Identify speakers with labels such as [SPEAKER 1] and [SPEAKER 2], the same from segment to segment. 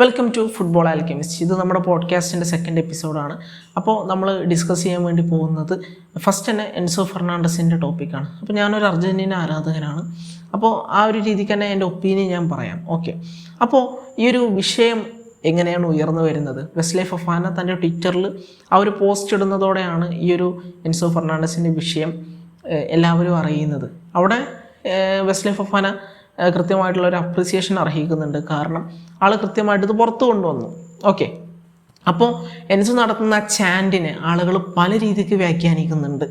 [SPEAKER 1] Welcome to football Alchemist ഇത് നമ്മുടെ പോഡ്കാസ്റ്റിന്റെ second എപ്പിസോഡാണ് അപ്പോൾ നമ്മൾ ഡിസ്കസ് ചെയ്യാൻ വേണ്ടി പോകുന്നത് ഫസ്റ്റ് തന്നെ എൻസോ ഫെർണാണ്ടസിന്റെ ടോപ്പിക്കാണ് അപ്പോൾ ഞാനൊരു അർജന്റീന ആരാധകനാണ്. അപ്പോൾ ആ ഒരു രീതിക്ക് തന്നെ എന്റെ ഒപ്പീനിയൻ ഞാൻ പറയാം. ഓക്കെ അപ്പോൾ ഈ ഒരു വിഷയം എങ്ങനെയാണ് ഉയർന്നു വരുന്നത്? വെസ്ലെ ഫഫാന തന്റെ ട്വിറ്ററിൽ ആ ഒരു പോസ്റ്റ് ഇടുന്നതോടെയാണ് ഈ ഒരു എൻസോ ഫെർണാണ്ടസിന്റെ വിഷയം എല്ലാവരും അറിയുന്നത്. അവിടെ വെസ്ലേ ഫഫാന കൃത്യമായിട്ടുള്ള ഒരു അപ്രിസിയേഷൻ അർഹിക്കുന്നുണ്ട്. കാരണം ആൾ കൃത്യമായിട്ട് ഇത് പുറത്തു കൊണ്ടുവന്നു. ഓക്കെ അപ്പോൾ എൻസോ നടത്തുന്ന ചാൻഡിനെ ആളുകൾ പല രീതിക്ക് വ്യാഖ്യാനിക്കുന്നുണ്ട്.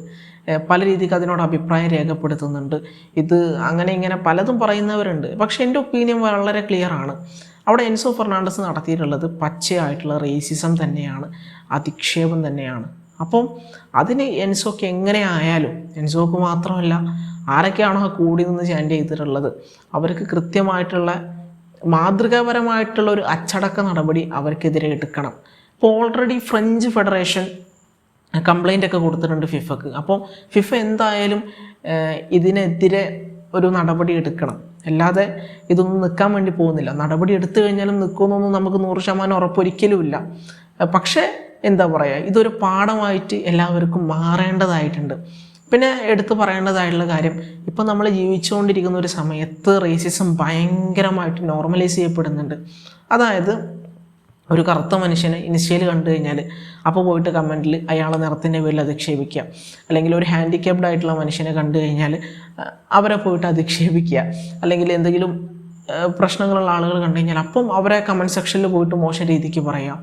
[SPEAKER 1] പല രീതിക്ക് അതിനോട് അഭിപ്രായം രേഖപ്പെടുത്തുന്നുണ്ട്. ഇത് അങ്ങനെ ഇങ്ങനെ പലതും പറയുന്നവരുണ്ട്. പക്ഷേ എന്റെ ഒപ്പീനിയൻ വളരെ ക്ലിയർ ആണ്. അവിടെ എൻസോ ഫെർണാണ്ടസ് നടത്തിയിട്ടുള്ളത് പച്ചയായിട്ടുള്ള റേസിസം തന്നെയാണ്. അധിക്ഷേപം തന്നെയാണ്. അപ്പം അതിന് എൻസോക്ക് എങ്ങനെ ആയാലും എൻസോക്ക് മാത്രമല്ല ആരൊക്കെയാണോ കൂടി നിന്ന് ചാൻഡ് ചെയ്തിട്ടുള്ളത് അവർക്ക് കൃത്യമായിട്ടുള്ള മാതൃകാപരമായിട്ടുള്ള ഒരു അച്ചടക്ക നടപടി അവർക്കെതിരെ എടുക്കണം. ഇപ്പോൾ ഓൾറെഡി ഫ്രഞ്ച് ഫെഡറേഷൻ കംപ്ലൈന്റ് ഒക്കെ കൊടുത്തിട്ടുണ്ട് ഫിഫക്ക്. അപ്പോൾ ഫിഫ എന്തായാലും ഇതിനെതിരെ ഒരു നടപടി എടുക്കണം. അല്ലാതെ ഇതൊന്നും നിൽക്കാൻ വേണ്ടി പോകുന്നില്ല. നടപടി എടുത്തു കഴിഞ്ഞാലും നിൽക്കുമെന്നൊന്നും നമുക്ക് നൂറ് ശതമാനം ഉറപ്പൊരിക്കലുമില്ല. പക്ഷേ എന്താ പറയുക ഇതൊരു പാഠമായിട്ട് എല്ലാവർക്കും മാറേണ്ടതായിട്ടുണ്ട്. പിന്നെ എടുത്തു പറയേണ്ടതായിട്ടുള്ള കാര്യം ഇപ്പോൾ നമ്മൾ ജീവിച്ചുകൊണ്ടിരിക്കുന്ന ഒരു സമയത്ത് റേസിസം ഭയങ്കരമായിട്ട് നോർമലൈസ് ചെയ്യപ്പെടുന്നുണ്ട്. അതായത് ഒരു കറുത്ത മനുഷ്യനെ ഇൻസ്റ്റയിൽ കണ്ടു കഴിഞ്ഞാൽ അപ്പോൾ പോയിട്ട് കമന്റിൽ അയാളെ നിറത്തിന്റെ പേരിൽ അധിക്ഷേപിക്കുക. അല്ലെങ്കിൽ ഒരു ഹാൻഡിക്യാപ്ഡ് ആയിട്ടുള്ള മനുഷ്യനെ കണ്ടു കഴിഞ്ഞാൽ അവരെ പോയിട്ട് അധിക്ഷേപിക്കുക. അല്ലെങ്കിൽ എന്തെങ്കിലും പ്രശ്നങ്ങളുള്ള ആളുകൾ കണ്ടു കഴിഞ്ഞാൽ അപ്പം അവരെ കമന്റ് സെക്ഷനിൽ പോയിട്ട് മോശം രീതിക്ക് പറയാം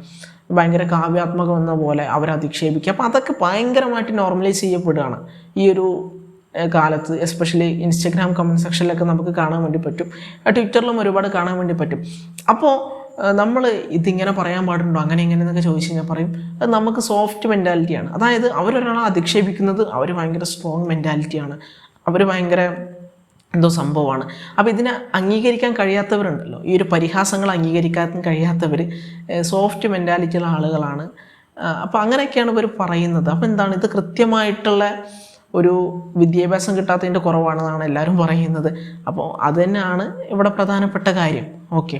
[SPEAKER 1] ഭയങ്കര കാവ്യാത്മകം എന്ന പോലെ അവരെ അധിക്ഷേപിക്കുക. അപ്പോൾ അതൊക്കെ ഭയങ്കരമായിട്ട് നോർമലൈസ് ചെയ്യപ്പെടുകയാണ്. ഈ ഒരു കാലത്ത് എസ്പെഷ്യലി ഇൻസ്റ്റഗ്രാം കമന്റ് സെക്ഷനിലൊക്കെ നമുക്ക് കാണാൻ വേണ്ടി പറ്റും. ട്വിറ്ററിലും ഒരുപാട് കാണാൻ വേണ്ടി പറ്റും. അപ്പോൾ നമ്മൾ ഇതിങ്ങനെ പറയാൻ പാടുണ്ടോ? അങ്ങനെ ഇങ്ങനെ എന്നൊക്കെ ചോദിച്ചു കഴിഞ്ഞാൽ പറയും. അത് നമുക്ക് സോഫ്റ്റ് മെന്റാലിറ്റിയാണ് അതായത് അവരൊരാളെ അധിക്ഷേപിക്കുന്നത് അവർ ഭയങ്കര സ്ട്രോങ് മെന്റാലിറ്റിയാണ് അവർ ഭയങ്കര എന്തോ സംഭവമാണ്. അപ്പോൾ ഇതിനെ അംഗീകരിക്കാൻ കഴിയാത്തവരുണ്ടല്ലോ. ഈ ഒരു പരിഹാസങ്ങൾ അംഗീകരിക്കാൻ കഴിയാത്തവർ സോഫ്റ്റ് മെന്റാലിറ്റിയുള്ള ആളുകളാണ്. അപ്പോൾ അങ്ങനെയൊക്കെയാണ് ഇവർ പറയുന്നത്. അപ്പോൾ എന്താണ്? ഇത് കൃത്യമായിട്ടുള്ള ഒരു വിദ്യാഭ്യാസം കിട്ടാത്തതിന്റെ കുറവാണെന്നാണ് എല്ലാവരും പറയുന്നത്. അപ്പോൾ അത് തന്നെയാണ് ഇവിടെ പ്രധാനപ്പെട്ട കാര്യം. ഓക്കെ.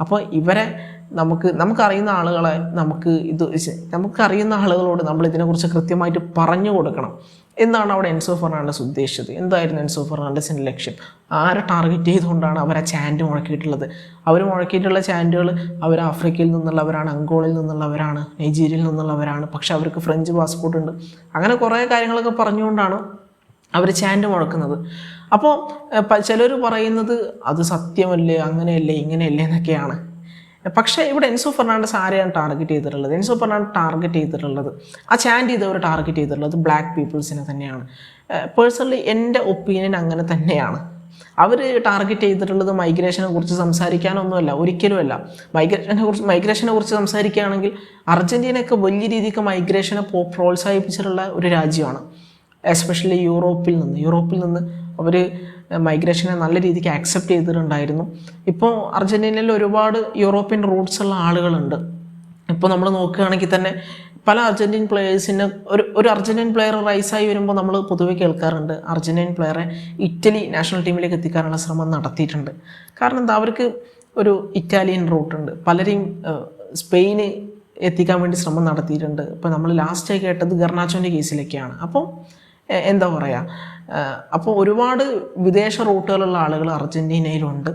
[SPEAKER 1] അപ്പോൾ ഇവരെ നമുക്ക് നമുക്കറിയുന്ന ആളുകളെ നമുക്ക് ഇത് നമുക്കറിയുന്ന ആളുകളോട് നമ്മൾ ഇതിനെക്കുറിച്ച് കൃത്യമായിട്ട് പറഞ്ഞു കൊടുക്കണം. എന്നാണ് അവിടെ എൻസോ ഫെർണാണ്ടസ് ഉദ്ദേശിച്ചത്. എന്തായിരുന്നു എൻസോ ഫെർണാണ്ടസിന്റെ ലക്ഷ്യം? ആരെ ടാർഗറ്റ് ചെയ്തുകൊണ്ടാണ് അവർ ആ ചാൻഡ് മുഴക്കിയിട്ടുള്ളത്? അവർ മുഴക്കിയിട്ടുള്ള ചാൻഡുകൾ അവർ ആഫ്രിക്കയിൽ നിന്നുള്ളവരാണ് അങ്കോളിൽ നിന്നുള്ളവരാണ് നൈജീരിയയിൽ നിന്നുള്ളവരാണ്. പക്ഷെ അവർക്ക് ഫ്രഞ്ച് പാസ്പോർട്ട് ഉണ്ട്. അങ്ങനെ കുറേ കാര്യങ്ങളൊക്കെ പറഞ്ഞുകൊണ്ടാണ് അവർ ചാൻഡ് മുഴക്കുന്നത്. അപ്പോൾ ചിലർ പറയുന്നത് അത് സത്യമല്ലേ അങ്ങനെയല്ലേ ഇങ്ങനെയല്ലേ എന്നൊക്കെയാണ്. പക്ഷേ ഇവിടെ എൻസോ ഫെർണാണ്ടസ് ആരെയാണ് ടാർഗറ്റ് ചെയ്തിട്ടുള്ളത്? എൻസോ ഫെർണാണ്ടസ് ടാർഗറ്റ് ചെയ്തിട്ടുള്ളത് ആ ചാൻഡ് ചെയ്തവർ ടാർഗറ്റ് ചെയ്തിട്ടുള്ളത് ബ്ലാക്ക് പീപ്പിൾസിനെ തന്നെയാണ്. പേഴ്സണലി എന്റെ ഒപ്പീനിയൻ അങ്ങനെ തന്നെയാണ്. അവർ ടാർഗറ്റ് ചെയ്തിട്ടുള്ളത് മൈഗ്രേഷനെ കുറിച്ച് സംസാരിക്കാനൊന്നുമല്ല ഒരിക്കലുമല്ല. മൈഗ്രേഷനെ കുറിച്ച് മൈഗ്രേഷനെ കുറിച്ച് സംസാരിക്കുകയാണെങ്കിൽ അർജന്റീനയൊക്കെ വലിയ രീതിക്ക് മൈഗ്രേഷനെ പ്രോത്സാഹിപ്പിച്ചിട്ടുള്ള ഒരു രാജ്യമാണ്. എസ്പെഷ്യലി യൂറോപ്പിൽ നിന്ന്. യൂറോപ്പിൽ നിന്ന് അവർ മൈഗ്രേഷനെ നല്ല രീതിക്ക് ആക്സെപ്റ്റ് ചെയ്തിട്ടുണ്ടായിരുന്നു. ഇപ്പോൾ അർജന്റീനയിൽ ഒരുപാട് യൂറോപ്യൻ റൂട്ട്സ് ഉള്ള ആളുകളുണ്ട്. ഇപ്പോൾ നമ്മൾ നോക്കുകയാണെങ്കിൽ തന്നെ പല അർജന്റീൻ പ്ലെയേഴ്സിന് ഒരു ഒരു അർജന്റീൻ പ്ലെയർ റൈസായി വരുമ്പോൾ നമ്മൾ പൊതുവെ കേൾക്കാറുണ്ട്. അർജന്റീൻ പ്ലെയറെ ഇറ്റലി നാഷണൽ ടീമിലേക്ക് എത്തിക്കാനുള്ള ശ്രമം നടത്തിയിട്ടുണ്ട്. കാരണം എന്താ? അവർക്ക് ഒരു ഇറ്റാലിയൻ റൂട്ടുണ്ട് പലരെയും സ്പെയിന് എത്തിക്കാൻ വേണ്ടി ശ്രമം നടത്തിയിട്ടുണ്ട്. ഇപ്പോൾ നമ്മൾ ലാസ്റ്റായി കേട്ടത് ഗർണാച്ചോന്റെ കേസിലൊക്കെയാണ് അപ്പോൾ എന്താ പറയുക അപ്പോൾ ഒരുപാട് വിദേശ റൂട്ടുകളുള്ള ആളുകൾ അർജന്റീനയിലുണ്ട്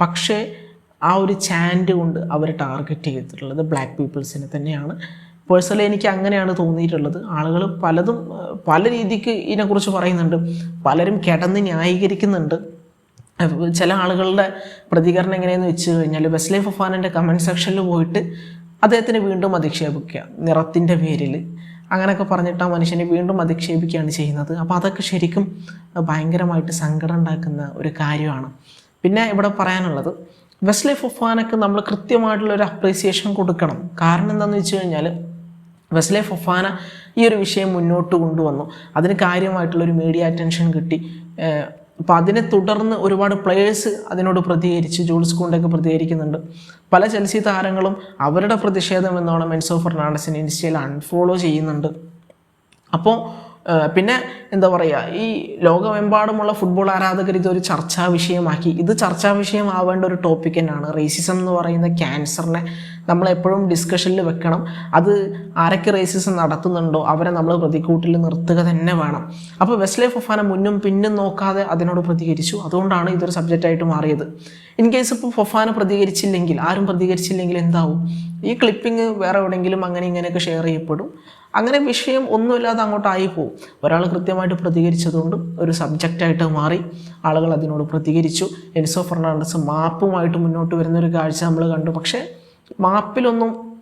[SPEAKER 1] പക്ഷേ ആ ഒരു ചാൻഡ് കൊണ്ട് അവർ ടാർഗറ്റ് ചെയ്തിട്ടുള്ളത് ബ്ലാക്ക് പീപ്പിൾസിനെ തന്നെയാണ്. പേഴ്സണലി എനിക്ക് അങ്ങനെയാണ് തോന്നിയിട്ടുള്ളത്. ആളുകൾ പലതും പല രീതിക്ക് ഇതിനെക്കുറിച്ച് പറയുന്നുണ്ട്. പലരും കിടന്ന് ന്യായീകരിക്കുന്നുണ്ട്. ചില ആളുകളുടെ പ്രതികരണം എങ്ങനെയെന്ന് വെച്ച് കഴിഞ്ഞാൽ വെസ്ലൈഫ് ഫഫാനന്റെ കമന്റ് സെക്ഷനിൽ പോയിട്ട് അദ്ദേഹത്തിന് വീണ്ടും അധിക്ഷേപിക്കുക നിറത്തിന്റെ പേരിൽ അങ്ങനെയൊക്കെ പറഞ്ഞിട്ട് ആ മനുഷ്യനെ വീണ്ടും അധിക്ഷേപിക്കുകയാണ് ചെയ്യുന്നത്. അപ്പോൾ അതൊക്കെ ശരിക്കും ഭയങ്കരമായിട്ട് സങ്കടം ഉണ്ടാക്കുന്ന ഒരു കാര്യമാണ്. പിന്നെ ഇവിടെ പറയാനുള്ളത് വെസ്ലി ഫൊഫാനക്ക് നമ്മൾ കൃത്യമായിട്ടുള്ള ഒരു അപ്രീസിയേഷൻ കൊടുക്കണം. കാരണം എന്താണെന്ന് വെച്ച് കഴിഞ്ഞാൽ വെസ്ലെ ഫൊഫാന ഈ ഒരു വിഷയം മുന്നോട്ട് കൊണ്ടുവന്നു. അതിന് കാര്യമായിട്ടുള്ളൊരു മീഡിയ അറ്റൻഷൻ കിട്ടി. അപ്പോൾ അതിനെ തുടർന്ന് ഒരുപാട് പ്ലെയേഴ്സ് അതിനോട് പ്രതികരിച്ച് ജൂൾസ് കൊണ്ടൊക്കെ പ്രതികരിക്കുന്നുണ്ട്. പല ചെൽസി താരങ്ങളും അവരുടെ പ്രതിഷേധം എന്നോണം എൻസോ ഫെർണാണ്ടസിന് ഇൻസ്റ്റയിൽ അൺഫോളോ ചെയ്യുന്നുണ്ട്. അപ്പോൾ പിന്നെ എന്താ പറയുക ഈ ലോകമെമ്പാടുമുള്ള ഫുട്ബോൾ ആരാധകർ ഇതൊരു ചർച്ചാ വിഷയമാക്കി. ഇത് ചർച്ചാ വിഷയമാവേണ്ട ഒരു ടോപ്പിക് തന്നെയാണ്. റേസിസം എന്ന് പറയുന്ന ക്യാൻസറിനെ നമ്മളെപ്പോഴും ഡിസ്കഷനിൽ വെക്കണം. അത് ആരൊക്കെ റേസിസം നടത്തുന്നുണ്ടോ അവരെ നമ്മൾ പ്രതിക്കൂട്ടിൽ നിർത്തുക തന്നെ വേണം. അപ്പോൾ വെസ്ലെ ഫൊഫാന മുന്നും പിന്നും നോക്കാതെ അതിനോട് പ്രതികരിച്ചു. അതുകൊണ്ടാണ് ഇതൊരു സബ്ജക്റ്റായിട്ട് മാറിയത്. ഇൻ കേസ് ഇപ്പോൾ ഫൊഫാന പ്രതികരിച്ചില്ലെങ്കിൽ ആരും പ്രതികരിച്ചില്ലെങ്കിൽ എന്താവും? ഈ ക്ലിപ്പിംഗ് വേറെ എവിടെയെങ്കിലും അങ്ങനെ ഇങ്ങനെയൊക്കെ ഷെയർ ചെയ്യപ്പെടും. അങ്ങനെ വിഷയം ഒന്നുമില്ലാതെ അങ്ങോട്ടായി പോകും ഒരാൾ കൃത്യമായിട്ട് പ്രതികരിച്ചതുകൊണ്ട് ഒരു സബ്ജക്റ്റായിട്ട് മാറി ആളുകൾ അതിനോട് പ്രതികരിച്ചു. എൻസോ ഫെർണാണ്ടസ് മാപ്പുമായിട്ട് മുന്നോട്ട് വരുന്ന ഒരു കാഴ്ച നമ്മൾ കണ്ടു. പക്ഷേ മാപ്പിലൊന്നും